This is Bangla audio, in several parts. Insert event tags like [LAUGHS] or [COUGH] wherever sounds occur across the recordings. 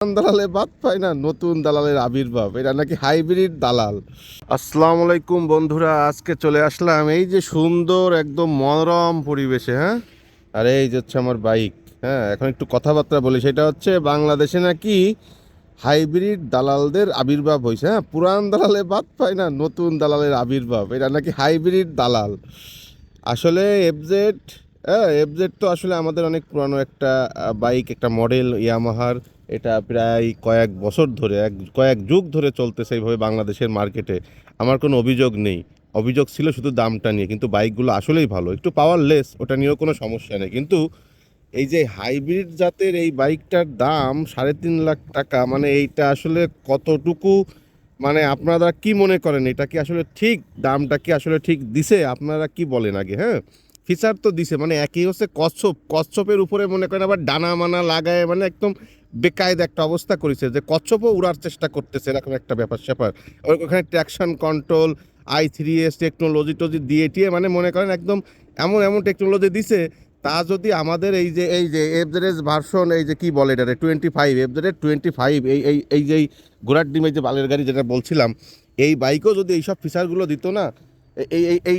দালালে বাদ পায় না, নতুন দালালের আবির্ভাব। এটা নাকি হাইব্রিড দালাল। আসসালামু আলাইকুম বন্ধুরা, আজকে চলে আসলাম এই যে সুন্দর, একদম মনোরম পরিবেশে হ্যাঁ? আর এই যে হচ্ছে আমার বাইক হ্যাঁ? এখন একটু কথাবার্তা বলি, সেটা হচ্ছে বাংলাদেশে নাকি হাইব্রিড দালালদের আবির্ভাব হয়েছে হ্যাঁ? পুরান দালালে বাদ পায় না, নতুন দালালের আবির্ভাব। এটা নাকি হাইব্রিড দালাল। আসলে এফজেড হ্যাঁ এফজেড তো আসলে আমাদের অনেক পুরানো একটা বাইক একটা মডেল ইয়ামাহার এটা প্রায় কয়েক বছর ধরে, এক, কয়েক যুগ ধরে চলতেছে এইভাবে বাংলাদেশের মার্কেটে আমার কোনো অভিযোগ নেই। অভিযোগ ছিল শুধু দামটা নিয়ে, কিন্তু বাইকগুলো আসলেই ভালো। একটু পাওয়ারলেস ওটা নিয়েও কোনো সমস্যা নেই। কিন্তু এই যে হাইব্রিড জাতের এই বাইকটার দাম সাড়ে তিন লাখ টাকা মানে এইটা আসলে কতটুকু মানে আপনারা কি মনে করেন? এটা কি আসলে ঠিক? দামটা কি আসলে ঠিক দিছে? আপনারা কি বলেন আগে হ্যাঁ? ফিচার তো দিছে মানে একই হচ্ছে কচ্ছপ। কচ্ছপের উপরে মনে করেন আবার ডানা মানা লাগায় মানে একদম বেকায়দা একটা অবস্থা করেছে যে কচ্ছপও উড়ার চেষ্টা করতেছে, এরকম একটা ব্যাপার স্যাপার। ওখানে traction control I three S technology টজি দিয়ে টিয়ে মানে মনে করেন একদম এমন এমন টেকনোলজি দিছে, তা যদি আমাদের এই যে এই যে এফজেডএস ভার্সন এই যে কি বলে এটা টোয়েন্টি ফাইভ এফজেডের টোয়েন্টি ফাইভ এই এই এই যে ঘোড়ার ডিমের যে বালের গাড়ি যেটা বলছিলাম, এই বাইকও যদি এইসব ফিচারগুলো দিত না এই এই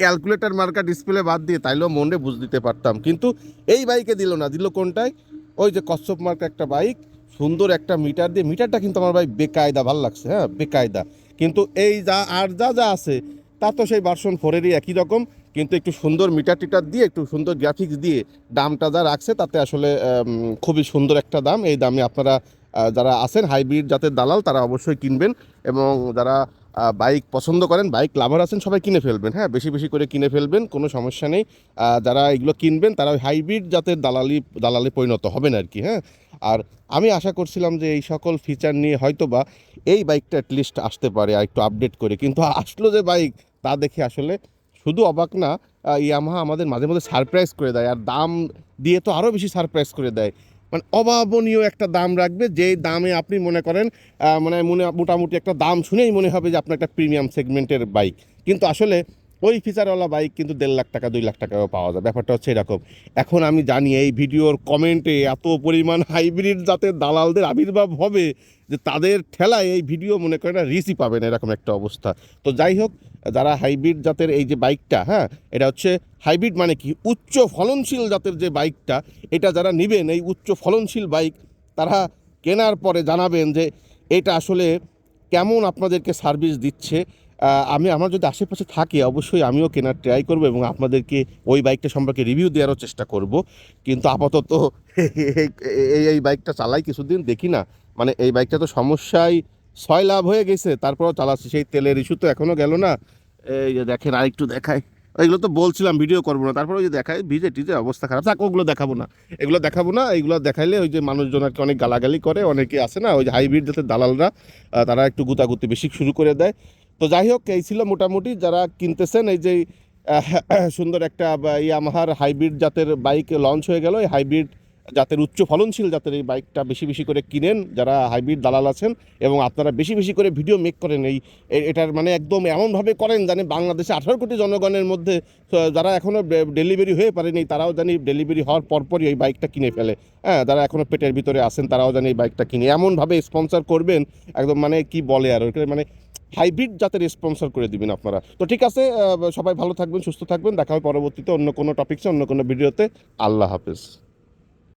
ক্যালকুলেটর মার্কা ডিসপ্লে বাদ দিয়ে তাইলেও মনে বুঝ দিতে পারতাম। কিন্তু এই বাইকে দিল না। দিল কোনটায়? ওই যে কচ্ছপ মার্কা একটা বাইক সুন্দর একটা মিটার দিয়ে। মিটারটা কিন্তু আমার ভাই বেকায়দা, ভালো লাগছে হ্যাঁ বেকায়দা। কিন্তু এই যা, আর যা যা আছে, তা তো সেই ভার্সন ফোরেরই একই রকম। কিন্তু একটু সুন্দর মিটার টিটার দিয়ে, একটু সুন্দর গ্রাফিক্স দিয়ে দামটা যা রাখছে, তাতে আসলে খুবই সুন্দর একটা দাম। এই দামে আপনারা যারা আছেন হাইব্রিড জাতের দালাল, তারা অবশ্যই কিনবেন। এবং যারা বাইক পছন্দ করেন বাইক লাভার আছেন, সবাই কিনে ফেলবেন। হ্যাঁ বেশি বেশি করে কিনে ফেলবেন, কোনো সমস্যা নেই। যারা এগুলো কিনবেন, তারা ওই হাইব্রিড জাতের দালালি, দালালে পরিণত হবেন আর কি হ্যাঁ। আর আমি আশা করছিলাম যে এই সকল ফিচার নিয়ে হয়তো বা এই বাইকটা অ্যাটলিস্ট আসতে পারে, আর একটু আপডেট করে। কিন্তু আসলো যে বাইক তা দেখে আসলে শুধু অবাক না ইয়ামাহা আমাদের মাঝে মাঝে সারপ্রাইজ করে দেয়, আর দাম দিয়ে তো আরও বেশি সারপ্রাইজ করে দেয়। মানে অভাবনীয় একটা দাম রাখবে যেই দামে আপনি মনে করেন মানে মনে মোটামুটি একটা দাম শুনেই মনে হবে যে আপনার একটা প্রিমিয়াম সেগমেন্টের বাইক কিন্তু আসলে ওই ফিচারওয়ালা বাইক কিন্তু দেড় লাখ টাকা, দুই লাখ টাকাও পাওয়া যায়। ব্যাপারটা হচ্ছে এরকম। এখন আমি জানি এই ভিডিওর কমেন্টে এত পরিমাণ হাইব্রিড জাতের দালালদের আবির্ভাব হবে যে তাদের ঠেলায় এই ভিডিও মনে করেন না রিসই পাবে না, এরকম একটা অবস্থা। তো যাই হোক, যারা হাইব্রিড জাতের এই যে বাইকটা হ্যাঁ এটা হচ্ছে হাইব্রিড মানে কি? উচ্চ ফলনশীল জাতের যে বাইকটা এটা যারা নেবেন, এই উচ্চ ফলনশীল বাইক তারা কেনার পরে জানাবেন যে এটা আসলে কেমন আপনাদেরকে সার্ভিস দিচ্ছে। আমি আমার যদি আশেপাশে থাকে, অবশ্যই আমিও কেনার ট্রাই করব এবং আপনাদেরকে ওই বাইকটা সম্পর্কে রিভিউ দেওয়ারও চেষ্টা করব। কিন্তু আপাতত [LAUGHS] এই এই বাইকটা চালাই কিছুদিন, দেখি না। মানে এই বাইকটা তো সমস্যায় ছয় লাভ হয়ে গেছে, তারপরও চালাচ্ছি। সেই তেলের ইস্যু তো এখনও গেল না। এই যে দেখেন, আরেকটু দেখায় এগুলো তো বলছিলাম ভিডিও করব না। তারপরে ওই যে দেখায় ভিজে টিজে অবস্থা খারাপ। থাক, ওগুলো দেখাবো না। এগুলো দেখাবো না, এগুলো দেখাইলে ওই যে মানুষজন আর কি অনেক গালাগালি করে, অনেকে আছে না, ওই যে হাইব্রিড যাতে দালালরা তারা একটু গুতাগুতি বেশি শুরু করে দেয়। তো যাই হোক এই ছিল মোটামুটি যারা কিনতেছেন এই যে সুন্দর একটা ইয়ামাহার হাইব্রিড জাতের বাইক লঞ্চ হয়ে গেল। এই হাইব্রিড জাতের উচ্চ ফলনশীল জাতের এই বাইকটা বেশি বেশি করে কিনেন, যারা হাইব্রিড দালাল আছেন এবং আপনারা বেশি বেশি করে ভিডিও মেক করেন এই এটার মানে একদম এমনভাবে করেন জানি বাংলাদেশে আঠারো কোটি জনগণের মধ্যে যারা এখনও ডেলিভারি হয়ে পারেনি তারাও জানি ডেলিভারি হওয়ার পরপরই এই বাইকটা কিনে ফেলে। হ্যাঁ যারা এখনও পেটের ভিতরে আছেন তারাও জানি এই বাইকটা কিনে। এমনভাবে স্পন্সর করবেন, একদম মানে কি বলে আর মানে হাইব্রিড জাতের স্পন্সর করে দিবেন আপনারা। তো ঠিক আছে সবাই ভালো থাকবেন, সুস্থ থাকবেন, দেখা হবে পরবর্তীতে অন্য কোনো টপিকসে অন্য কোনো ভিডিওতে। আল্লাহ হাফেজ।